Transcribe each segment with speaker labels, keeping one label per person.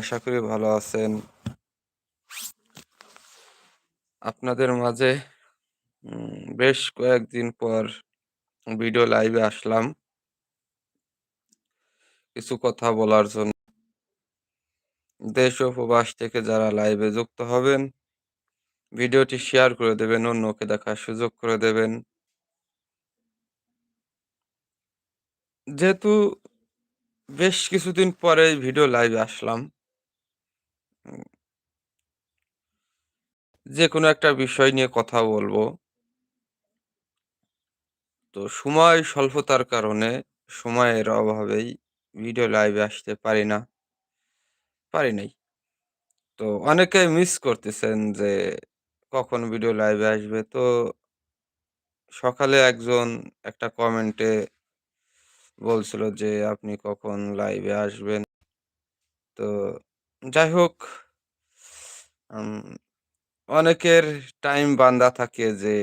Speaker 1: আশা করি ভালো আছেন। আপনাদের মাঝে বেশ কয়েকদিন পর ভিডিও লাইভে আসলাম। কিছু কথা বলার জন্য। দেশ ও প্রবাস থেকে যারা লাইভে যুক্ত হবেন, ভিডিওটি শেয়ার করে দেবেন, অন্যকে দেখার সুযোগ করে দেবেন। যেহেতু বেশ কিছুদিন পরে ভিডিও লাইভে আসলাম। উম যেকোনো একটা বিষয় নিয়ে কথা বলব। তো সময় স্বল্পতার কারণে, সময়ের অভাবেই ভিডিও লাইভে আসতে পারি না। পারি নাই। তো অনেকে মিস করতেছেন যে কখন ভিডিও লাইভে আসবে। তো সকালে একজন একটা কমেন্টে বলছিল যে, "আপনি কখন লাইভে আসবেন?" তো যাই হোক অনেকের টাইম বান্ধা থাকে যে,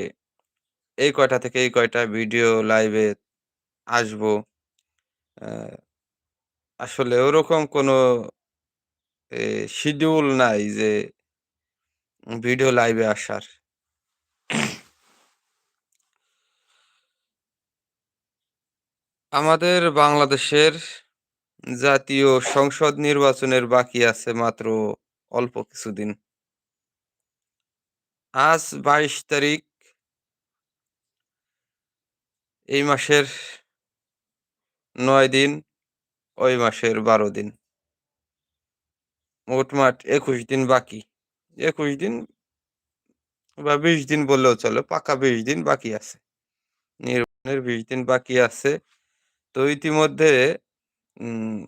Speaker 1: এই কয়টা থেকে এই কয়টা ভিডিও লাইভে আসব। আসলে ওরকম কোনো শিডিউল নাই যে ভিডিও লাইভে আসার। আমাদের বাংলাদেশের জাতীয় সংসদ নির্বাচনের বাকি আছে মাত্র অল্প কিছুদিন। আজ ২২ তারিখ। এই মাসের নয় দিন, ওই মাসের ১২ দিন। মোটমাট ২১ দিন বাকি। ২১ দিন বা ২০ দিন বললেও চলো পাকা বিশ দিন বাকি আছে। নির্বাচনের ২০ দিন বাকি আছে। তো ইতিমধ্যে উম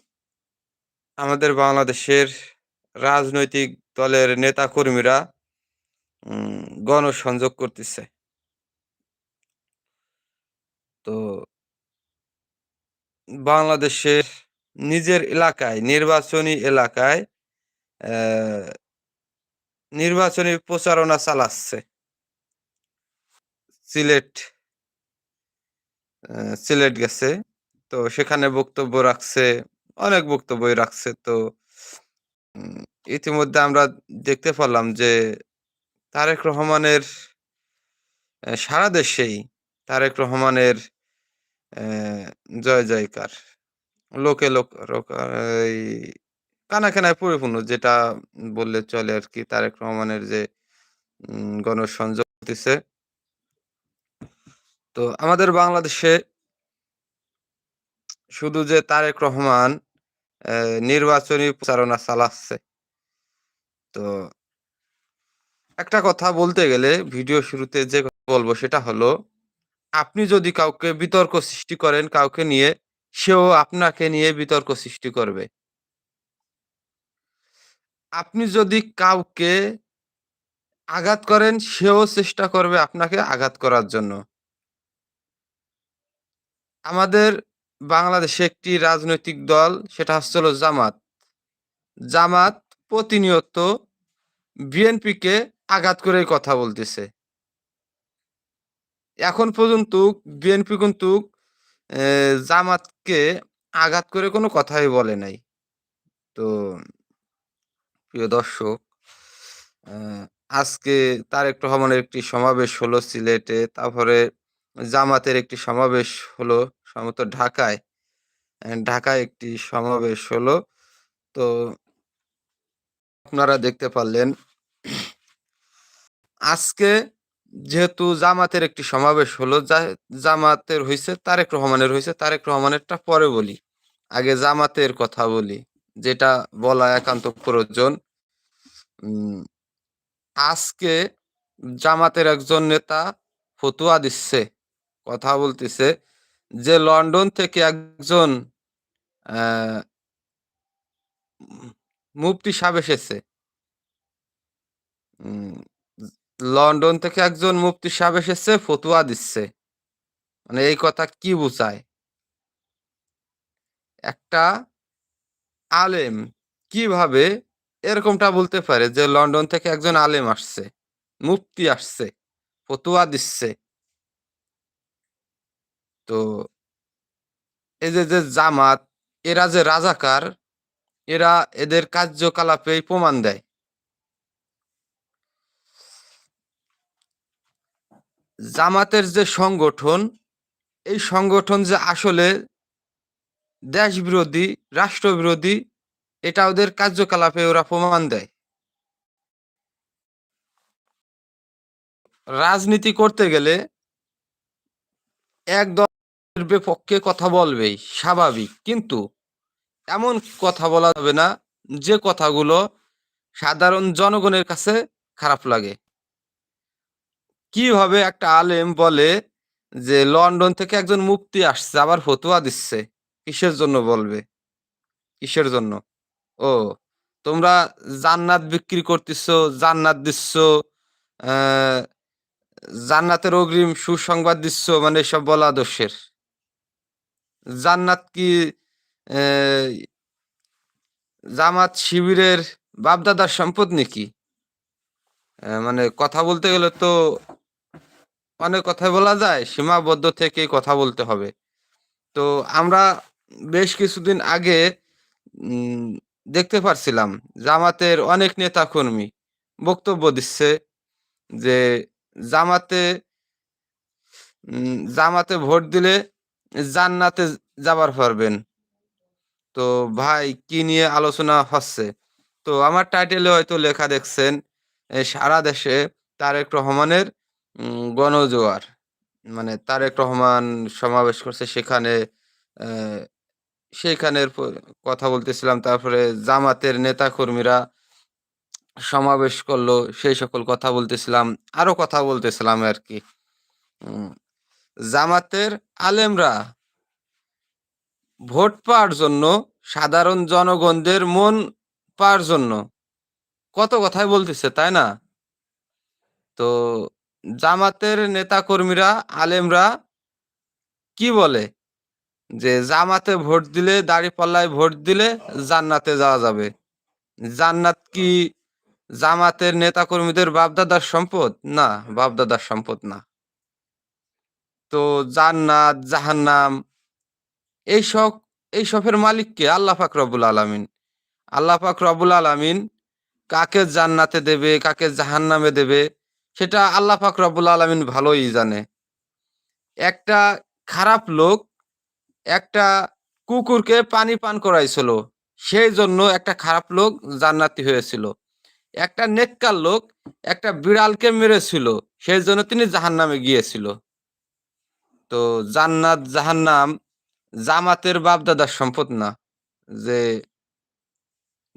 Speaker 1: আমাদের বাংলাদেশের রাজনৈতিক দলের নেতাকর্মীরা উম গণসংযোগ করতেছে। তো বাংলাদেশের নিজের এলাকায়, নির্বাচনী এলাকায় নির্বাচনী প্রচারণা চালাচ্ছে। সিলেট সিলেট গেছে। তো সেখানে বক্তব্য রাখছে, অনেক বক্তব্যই রাখছে। তো ইতিমধ্যে আমরা দেখতে পারলাম যে তারেক রহমানের সারা দেশেই তারেক রহমানের অ্যা জয় জয়কার। লোকে লোক এই কানায়, কানায় পরিপূর্ণ যেটা বললে চলে আর কি তারেক রহমানের যে গণসংযোগ হইতেছে। তো আমাদের বাংলাদেশে শুধু যে তারেক রহমান নির্বাচনী প্রচারণা চালাচ্ছে। তো একটা কথা বলতে গেলে ভিডিও শুরুতে যে বলব সেটা হলো, আপনি যদি কাউকে বিতর্ক সৃষ্টি করেন কাউকে নিয়ে, সেও আপনাকে নিয়ে বিতর্ক সৃষ্টি করবে। আপনি যদি কাউকে আঘাত করেন, সেও চেষ্টা করবে আপনাকে আঘাত করার জন্য। আমাদের বাংলাদেশে একটি রাজনৈতিক দল সেটা হচ্ছে হলো জামাত। জামাত প্রতিনিয়ত বিএনপিকে আঘাত করেই কথা বলতেছে। এখন পর্যন্ত বিএনপি কিন্তু জামাতকে আঘাত করে কোনো কথাই বলে নাই। তো প্রিয় দর্শক, আজকে তারেক রহমানের একটি সমাবেশ হলো সিলেটে। তারপরে জামাতের একটি সমাবেশ হলো সম্ভবত ঢাকায়। ঢাকায় একটি সমাবেশ হলো। তো আপনারা দেখতে পারলেন। আজকে যেহেতু জামাতের একটি সমাবেশ হলো, জামাতের হইছে, তারেক রহমানের হইছে। তারেক রহমানেরটা পরে বলি। আগে জামাতের কথা বলি। যেটা বলা একান্ত প্রয়োজন। আজকে জামাতের একজন নেতা ফতুয়া দিচ্ছে। কথা বলতেছে যে লন্ডন থেকে একজন মুফতি সাহেব এসেছে। লন্ডন থেকে একজন মুফতি সাহেব এসেছে ফতুয়া দিচ্ছে। মানে এই কথা কি বুঝায়? একটা আলেম কীভাবে এরকমটা বলতে পারে যে লন্ডন থেকে একজন আলেম আসছে, মুফতি আসছে, ফতুয়া দিচ্ছে। তো এই যে, যে জামাত এরা যে রাজাকার, এরা এদের কার্যকলাপে প্রমাণ দেয়। জামাতের যে সংগঠন এই সংগঠন যে আসলে দেশ বিরোধী রাষ্ট্রবিরোধী এটা ওদের কার্যকলাপে ওরা প্রমাণ দেয়। রাজনীতি করতে গেলে এক বিপক্ষে কথা বলবেই, স্বাভাবিক। কিন্তু এমন কথা বলা যাবে না, যে কথাগুলো সাধারণ জনগণের কাছে খারাপ লাগে। কীভাবে একটা আলেম বলে যে, লন্ডন থেকে একজন মুক্তি আসছে, আবার ফতুয়া দিচ্ছে কিসের জন্য বলবে? কিসের জন্য? ও, তোমরা জান্নাত বিক্রি করতেছ, জান্নাত দিচ্ছ জান্নাতের অগ্রিম সুসংবাদ দিচ্ছ মানে সব বলা দোষের। জান্নাত কি জামাত শিবিরের বাপদাদার সম্পদ নাকি? মানে কথা বলতে গেলে তো অনেক কথা বলা যায়, সীমাবদ্ধ থেকে কথা বলতে হবে। তো আমরা বেশ কিছুদিন আগে দেখতে পারছিলাম, জামাতের অনেক নেতা কর্মী বক্তব্য দিচ্ছে যে জামাতে জামাতে ভোট দিলে জান্নাতে যাবার পারবেন। তো ভাই, কি নিয়ে আলোচনা হচ্ছে? তো আমার টাইটেলে হয়তো লেখা দেখছেন সারা দেশে তারেক রহমানের গণজোয়ার। মানে তারেক রহমান সমাবেশ করছে সেখানে সেইখানের কথা বলতেছিলাম। তারপরে জামাতের নেতা কর্মীরা সমাবেশ করল, সেই সকল কথা বলতেছিলাম, আরও কথা বলতেছিলাম আর কি। জামাতের আলেমরা ভোট পাওয়ার জন্য সাধারণ জনগণদের মন পাওয়ার জন্য। কত কথাই বলতেছে, তাই না? তো জামাতের নেতা কর্মীরা আলেমরা কি বলে? যে জামাতে ভোট দিলে, দাড়িপাল্লায় ভোট দিলে জান্নাতে যাওয়া যাবে। জান্নাত কি জামাতের নেতা কর্মীদের বাপদাদার সম্পদ? না, বাপদাদার সম্পদ না। তো জান্নাত, জাহান্নাম, এইসব, এইসবের মালিক কে? আল্লাহ পাক রব্বুল আলামিন। আল্লাহ পাক রব্বুল আলামিন কাকে জান্নাতে দেবে, কাকে জাহান্নামে দেবে, সেটা আল্লাহ পাক রব্বুল আলামিন ভালোই জানে। একটা খারাপ লোক একটা কুকুরকে পানি পান করাইছিল সেই জন্য একটা খারাপ লোক জান্নাতি হয়েছিল। একটা নেককার লোক একটা বিড়ালকে মেরেছিল সেই জন্য তিনি জাহান্নামে গিয়েছিল। তো জান্নাত, জাহান্নাম জামাতের বাপদাদার সম্পদ না। যে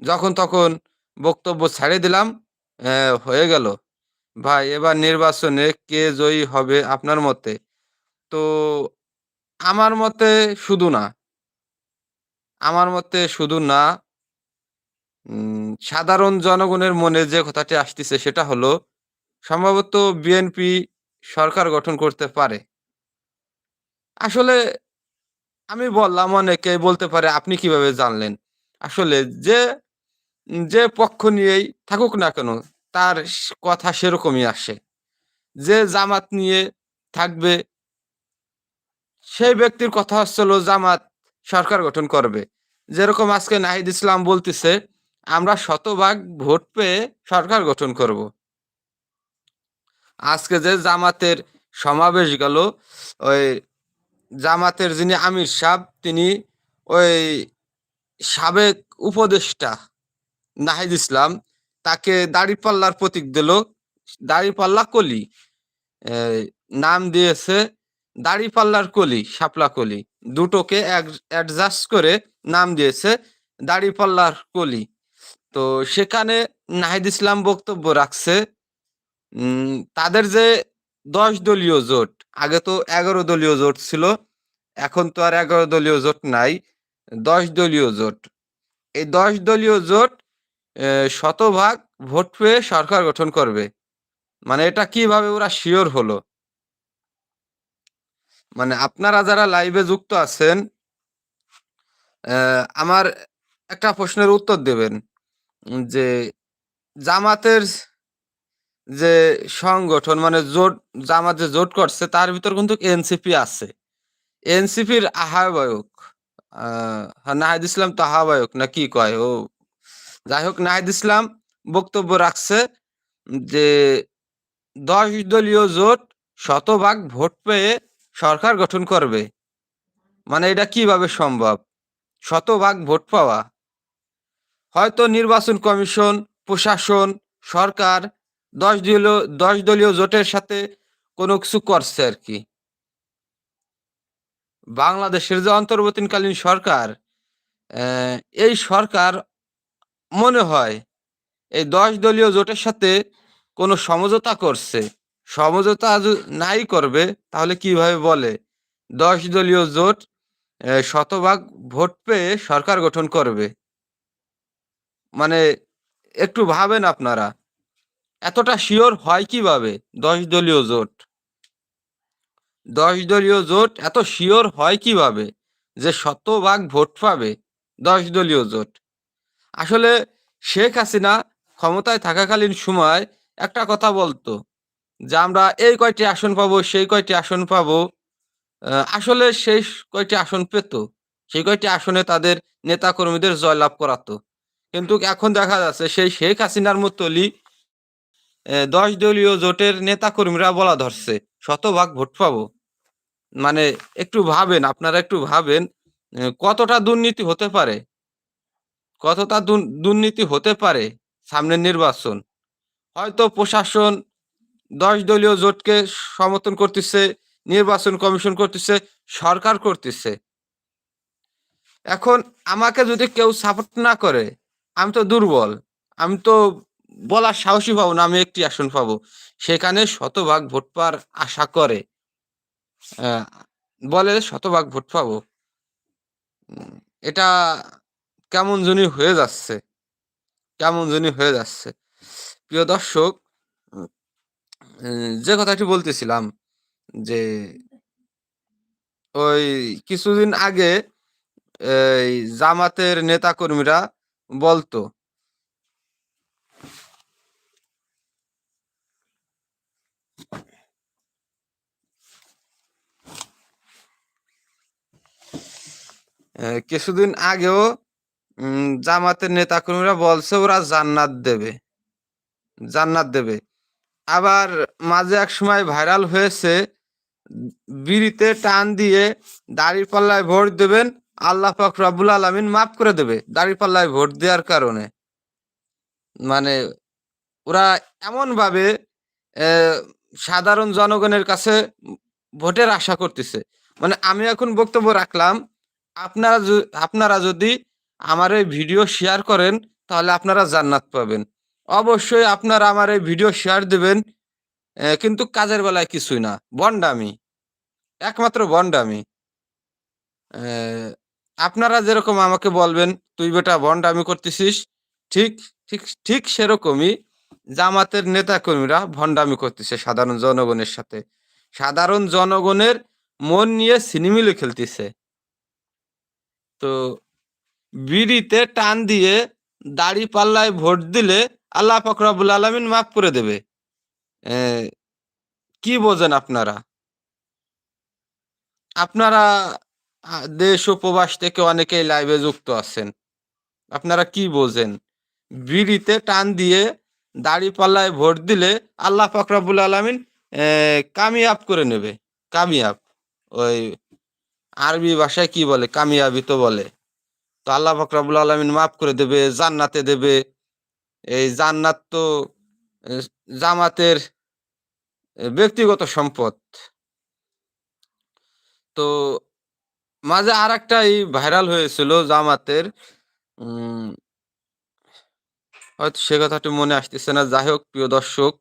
Speaker 1: যখন তখন বক্তব্য ছাড়ে দিলাম হয়ে গেল। ভাই, এবার নির্বাচনে কে জয়ী হবে আপনার মতে? তো আমার মতে শুধু না। আমার মতে শুধু না সাধারণ জনগণের মনে যে কথাটি আসতেছে সেটা হলো, সম্ভবত বিএনপি সরকার গঠন করতে পারে। আসলে আমি বললাম অনেকে বলতে পারে, আপনি কীভাবে জানলেন? আসলে যে যে পক্ষ নিয়েই থাকুক না কেন, তার কথা সেরকমই আসে। যে জামাত নিয়ে থাকবে, সেই ব্যক্তির কথা হচ্ছিল জামাত সরকার গঠন করবে। যেরকম আজকে নাহিদ ইসলাম বলতেছে, আমরা শতভাগ ভোট পেয়ে সরকার গঠন করব। আজকে যে জামাতের সমাবেশ গেল, ওই জামাতের যিনি আমির সাহ তিনি ওই সাবেক উপদেষ্টা নাহিদ ইসলাম, তাকে দাড়িপাল্লার প্রতীক দিল। দাড়িপাল্লা কলি। নাম দিয়েছে দাড়িপাল্লার কলি, শাপলা কলি। দুটোকে অ্যাডজাস্ট করে নাম দিয়েছে দাড়িপাল্লার কলি। তো সেখানে নাহিদ ইসলাম বক্তব্য রাখছে তাদের যে দশ দলীয় জোট। আগে তো এগারো দলীয় জোট ছিল, এখন তো আর এগারো দলীয় জোট নাই, দশ দলীয় জোট। এই দশ দলীয় জোট শতভাগ ভোট পেয়ে সরকার গঠন করবে। মানে এটা কীভাবে ওরা শিওর হলো? মানে আপনারা যারা লাইভে যুক্ত আছেন আমার একটা প্রশ্নের উত্তর দেবেন, যে জামাতের যে সংগঠন মানে জোট জামাত যে জোট করছে তার ভিতর কিন্তু এনসিপি আছে এনসিপির আহ্বায়ক নাহিদ ইসলাম তো আহ্বায়ক না কি কয়? ও যাই হোক নাহিদ ইসলাম বক্তব্য রাখছে যে ১০ দলীয় জোট শতভাগ ভোট পেয়ে সরকার গঠন করবে। মানে এটা কীভাবে সম্ভব? শতভাগ ভোট পাওয়া? হয়তো নির্বাচন কমিশন, প্রশাসন, সরকার ১০ দলীয় ১০ দলীয় জোটের সাথে কোনো কিছু করছে আর কি বাংলাদেশের যে অন্তর্বর্তীকালীন সরকার, এই সরকার মনে হয় এই ১০ দলীয় জোটের সাথে কোনো সমঝোতা করছে। সমঝোতা নাই করবে তাহলে কীভাবে বলে ১০ দলীয় জোট শতভাগ ভোট পেয়ে সরকার গঠন করবে। মানে একটু ভাবেন আপনারা। এতটা শিওর হয় কীভাবে ১০ দলীয় জোট? ১০ দলীয় জোট এত শিওর হয় কীভাবে যে শতভাগ ভোট পাবে ১০ দলীয় জোট? আসলে শেখ হাসিনা ক্ষমতায় থাকাকালীন সময় একটা কথা বলতো যে, "আমরা এই কয়টি আসন পাবো, সেই কয়টি আসন পাবো।" আসলে সেই কয়টি আসন পেত। সেই কয়টি আসনে তাদের নেতাকর্মীদের জয়লাভ করাতো। কিন্তু এখন দেখা যাচ্ছে সেই শেখ হাসিনার মতলই ১০ দলীয় জোটের নেতাকর্মীরা বলা ধরছে, "শতভাগ ভোট পাবো।" মানে একটু ভাবেন, আপনারা একটু ভাবেন কতটা দুর্নীতি হতে পারে? কতটা দুর্নীতি হতে পারে সামনের নির্বাচন? হয়তো প্রশাসন ১০ দলীয় জোটকে সমর্থন করতেছে, নির্বাচন কমিশন করতেছে, সরকার করতেছে। এখন আমাকে যদি কেউ সাপোর্ট না করে, আমি তো দুর্বল। আমি তো বলার সাহসী পাবো না, আমি একটি আসন পাবো। সেখানে শতভাগ ভোট পাওয়ার আশা করে। বলে শতভাগ ভোট পাবো। এটা কেমন জানি হয়ে যাচ্ছে। কেমন জানি হয়ে যাচ্ছে। প্রিয় দর্শক যে কথাটি বলতেছিলাম যে, ওই কিছুদিন আগে জামাতের নেতাকর্মীরা বলতো কিছুদিন আগেও জামাতের নেতাকর্মীরা বলছে ওরা জান্নাত দেবে। জান্নাত দেবে। আবার মাঝে এক সময় ভাইরাল হয়েছে বিড়িতে টান দিয়ে দাঁড়িপাল্লায় ভোট দেবেন, আল্লাহ পাক রব্বুল আলামিন মাফ করে দেবে। দাঁড়িপাল্লায় ভোট দেওয়ার কারণে। মানে ওরা এমনভাবে সাধারণ জনগণের কাছে ভোটের আশা করতেছে। মানে আমি এখন বক্তব্য রাখলাম, আপনারা আপনারা যদি আমার এই ভিডিও শেয়ার করেন তাহলে আপনারা জান্নাত পাবেন। অবশ্যই আপনারা আমার এই ভিডিও শেয়ার দিবেন। কিন্তু কাজের বেলায় কিছুই না। ভন্ডামি। একমাত্র ভন্ডামি। এ আপনারা যেরকম আমাকে বলবেন, "তুই বেটা ভন্ডামি করতেছিস।" ঠিক, ঠিক, ঠিক সেরকমই জামাতের নেতাকর্মীরা ভন্ডামি করতেছে সাধারণ জনগণের সাথে। সাধারণ জনগণের মন নিয়ে ছিনিমিনি খেলতেছে। তো বিড়িতে টান দিয়ে দাঁড়িপাল্লায় ভোট দিলে আল্লাহ পাক রব্বুল আলামিন মাফ করে দেবে। কি বোঝেন আপনারা? আপনারা দেশ উপবাস থেকে অনেকেই লাইভে যুক্ত আছেন। আপনারা কি বোঝেন? বিড়িতে টান দিয়ে দাঁড়িপাল্লায় ভোট দিলে আল্লাহ পাক রব্বুল আলামিন কামিয়াব করে নেবে। কামিয়াব। ওই আরবি ভাষায় কি বলে? কামিয়াবি তো বলে। তো আল্লাহ পাক রব্বুল আলামিন মাফ করে দেবে, জান্নাতে দেবে। এই জান্নাত তো জামাতের ব্যক্তিগত সম্পদ। তো মাঝে আরেকটা ই ভাইরাল হয়েছিল জামাতের হয়তো সে কথাটি মনে আসতেছে না। যাই হোক প্রিয় দর্শক,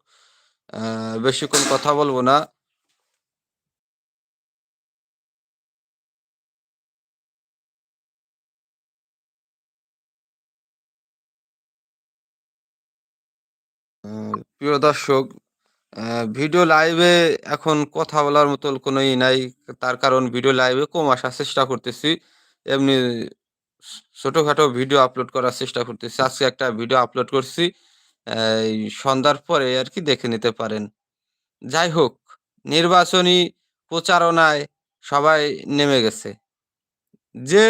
Speaker 1: বেশিক্ষণ কথা বলব না। আ প্রিয় দর্শক, ভিডিও লাইভে এখন কথা বলার মতো কোনো ই নাই। তার কারণ ভিডিও লাইভে কম আসার চেষ্টা করতেছি। এমনি ছোটোখাটো ভিডিও আপলোড করার চেষ্টা করতেছি। আজকে একটা ভিডিও আপলোড করছি। সন্ধ্যার পরে আর কি দেখে নিতে পারেন। যাই হোক, নির্বাচনী প্রচারণায় সবাই নেমে গেছে। যে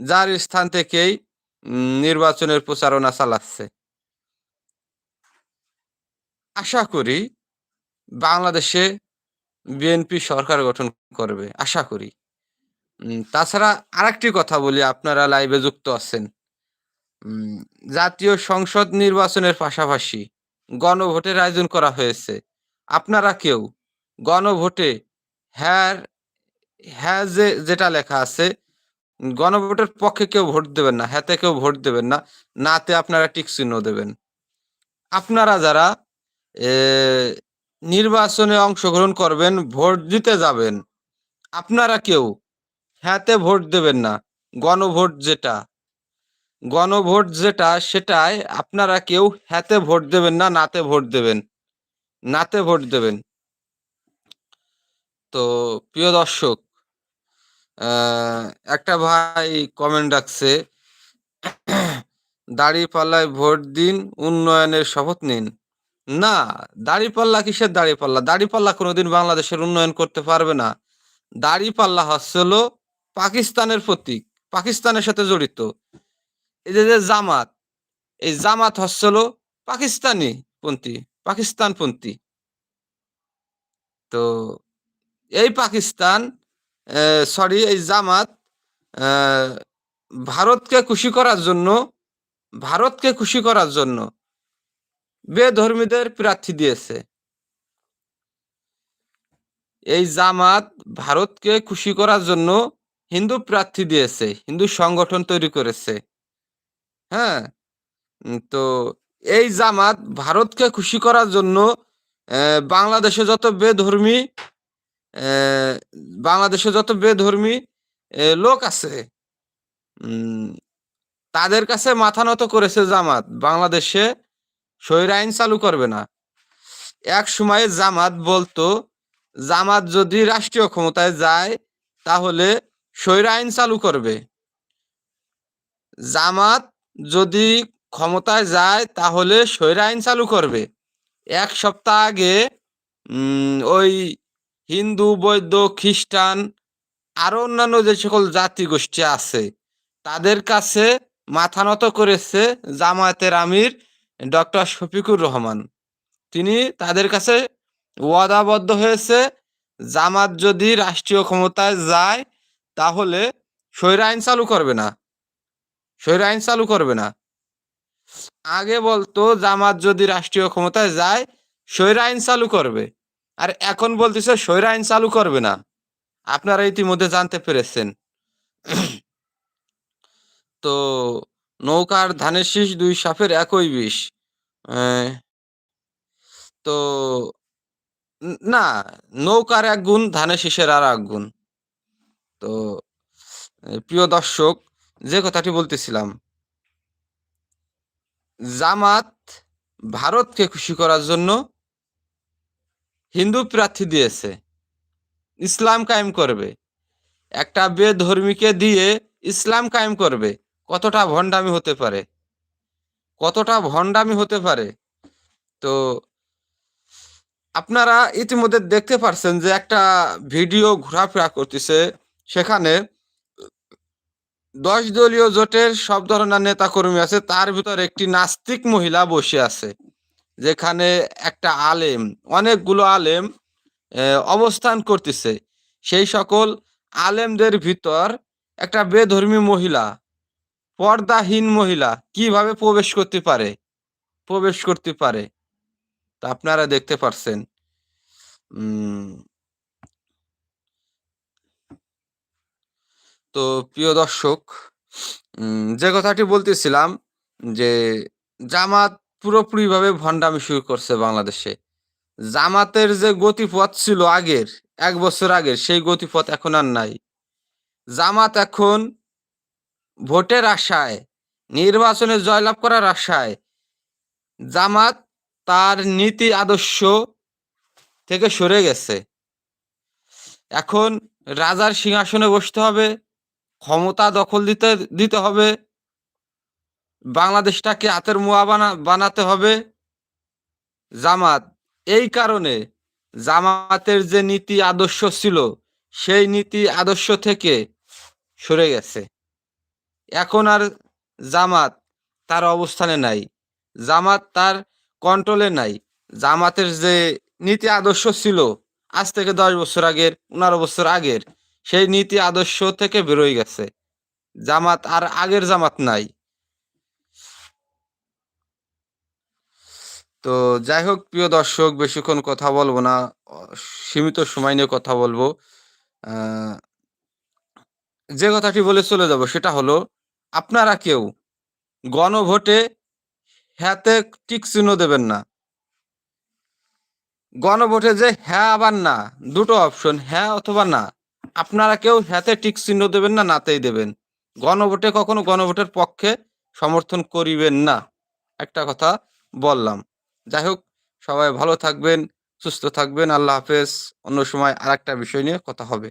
Speaker 1: যার স্থান থেকেই নির্বাচনের প্রচারণা চালাচ্ছে আশা করি বাংলাদেশে বিএনপি সরকার গঠন করবে, আশা করি। তাছাড়া আরেকটি কথা বলি, আপনারা লাইভে যুক্ত আছেন। জাতীয় সংসদ নির্বাচনের পাশাপাশি গণভোটের আয়োজন করা হয়েছে। আপনারা কেউ গণভোটে হ্যাঁ হ্যাঁ যে, যেটা লেখা আছে, গণভোটের পক্ষে কেউ ভোট দেবেন না হ্যাঁতে কেউ ভোট দেবেন না, নাতে আপনারা টিক চিহ্ন দেবেন। আপনারা যারা নির্বাচনে অংশগ্রহণ করবেন, ভোট দিতে যাবেন। আপনারা কেউ হ্যাঁতে ভোট দেবেন না, গণভোট যেটা। গণভোট যেটা, সেটাই আপনারা কেউ হ্যাঁতে ভোট দেবেন না, নাতে ভোট দেবেন। নাতে ভোট দেবেন। তো, প্রিয় দর্শক একটা ভাই কমেন্ট রাখছে, দাড়িপাল্লায় ভোট দিন, উন্নয়নের শপথ নিন। না, দাড়িপাল্লা কিসের দাড়িপাল্লা? দাড়িপাল্লা কোনোদিন বাংলাদেশের উন্নয়ন করতে পারবে না। দাড়িপাল্লা হলো পাকিস্তানের প্রতীক, পাকিস্তানের সাথে জড়িত। এই যে জামাত, এই জামাত হচ্ছে হলো পাকিস্তানি পন্থী। পাকিস্তানপন্থী তো এই পাকিস্তান সরি, এই জামাত ভারতকে খুশি করার জন্য, ভারতকে খুশি করার জন্য বেধর্মীদের প্রার্থী দিয়েছে। এই জামাত ভারতকে খুশি করার জন্য হিন্দু প্রার্থী দিয়েছে, হিন্দু সংগঠন তৈরি করেছে। হ্যাঁ? তো এই জামাত ভারতকে খুশি করার জন্য বাংলাদেশে যত বেধর্মী বাংলাদেশে যত বেধর্মী লোক আছে তাদের কাছে মাথা নত করেছে জামাত। বাংলাদেশে স্বৈর আইন চালু করবে না। এক সময়ে জামাত বলতো, জামাত যদি রাষ্ট্রীয় ক্ষমতায় যায়, তাহলে স্বৈর আইন চালু করবে। জামাত যদি ক্ষমতায় যায়, তাহলে স্বৈর আইন চালু করবে। এক সপ্তাহ আগে ওই হিন্দু, বৌদ্ধ, খ্রিস্টান, আরও অন্যান্য যে সকল জাতি গোষ্ঠী আছে, তাদের কাছে মাথা নত করেছে জামায়াতের আমির ডক্টর শফিকুর রহমান। তিনি তাদের কাছে ওয়াদাবদ্ধ হয়েছে, জামাত যদি রাষ্ট্রীয় ক্ষমতায় যায়, তাহলে স্বৈর আইন চালু করবে না। স্বৈর আইন চালু করবে না। আগে বলতো, জামাত যদি রাষ্ট্রীয় ক্ষমতায় যায় স্বৈর আইন চালু করবে। আর এখন বলতেছে স্বৈর আইন চালু করবে না। আপনারা ইতিমধ্যে জানতে পেরেছেন। তো নৌকার ধানের শীষ দুই সাপের একই বিষ। তো না, নৌকার এক গুণ, ধানের শীষের আর এক গুণ। তো প্রিয় দর্শক, যে কথাটি বলতেছিলাম, জামাত ভারতকে খুশি করার জন্য হিন্দু প্রার্থী দিয়েছে। ইসলাম কায়েম করবে। একটা বেধর্মীকে দিয়ে ইসলাম কায়েম করবে। কতটা ভণ্ডামি হতে পারে? কতটা ভণ্ডামি হতে পারে? তো আপনারা ইতিমধ্যে দেখতে পারছেন যে একটা ভিডিও ঘোরাফেরা করতেছে। সেখানে দশ দলীয় জোটের সব ধরনের নেতা কর্মী আছে, তার ভিতর একটি নাস্তিক মহিলা বসে আছে, যেখানে একটা আলেম, অনেকগুলো আলেম অবস্থান করতেছে। সেই সকল আলেমদের ভিতর একটা বেধর্মী মহিলা পর্দাহীন মহিলা কীভাবে প্রবেশ করতে পারে? প্রবেশ করতে পারে। তা আপনারা দেখতে পারছেন। তো প্রিয় দর্শক যে কথাটি বলতেছিলাম যে জামাত পুরোপুরিভাবে ভণ্ডামি শুরু করছে বাংলাদেশে। জামাতের যে গতিপথ ছিল আগের, এক বছর আগের, সেই গতিপথ এখন আর নাই। জামাত এখন ভোটের আশায়, নির্বাচনে জয়লাভ করার আশায়, জামাত তার নীতি আদর্শ থেকে সরে গেছে। এখন রাজার সিংহাসনে বসতে হবে, ক্ষমতা দখল দিতে দিতে হবে, বাংলাদেশটাকে হাতের মুয়া বানা, বানাতে হবে। জামাত, এই কারণে জামাতের যে নীতি আদর্শ ছিল, সেই নীতি আদর্শ থেকে সরে গেছে। এখন আর জামাত তার অবস্থানে নাই। জামাত তার কন্ট্রোলে নাই। জামাতের যে নীতি আদর্শ ছিল, আজ থেকে দশ বছর আগের, পনেরো বছর আগের, সেই নীতি আদর্শ থেকে বেরোয় গেছে। জামাত আর আগের জামাত নাই। তো যাই হোক, প্রিয় দর্শক, বেশিক্ষণ কথা বলব না। সীমিত সময় নিয়ে কথা বলব। যে কথাটি বলে চলে যাব সেটা হলো আপনারা কেউ গণভোটে হ্যাঁতে টিক চিহ্ন দেবেন না। গণভোটে যে হ্যাঁ আবার না, দুটো অপশন হ্যাঁ অথবা না। আপনারা কেউ হ্যাঁতে টিক চিহ্ন দেবেন না, নাতেই দেবেন। গণভোটে কখনো গণভোটের পক্ষে সমর্থন করিবেন না, একটা কথা বললাম। যাই হোক, সবাই ভালো থাকবেন, সুস্থ থাকবেন, আল্লাহ হাফেজ। অন্য সময় আর একটা বিষয় নিয়ে কথা হবে।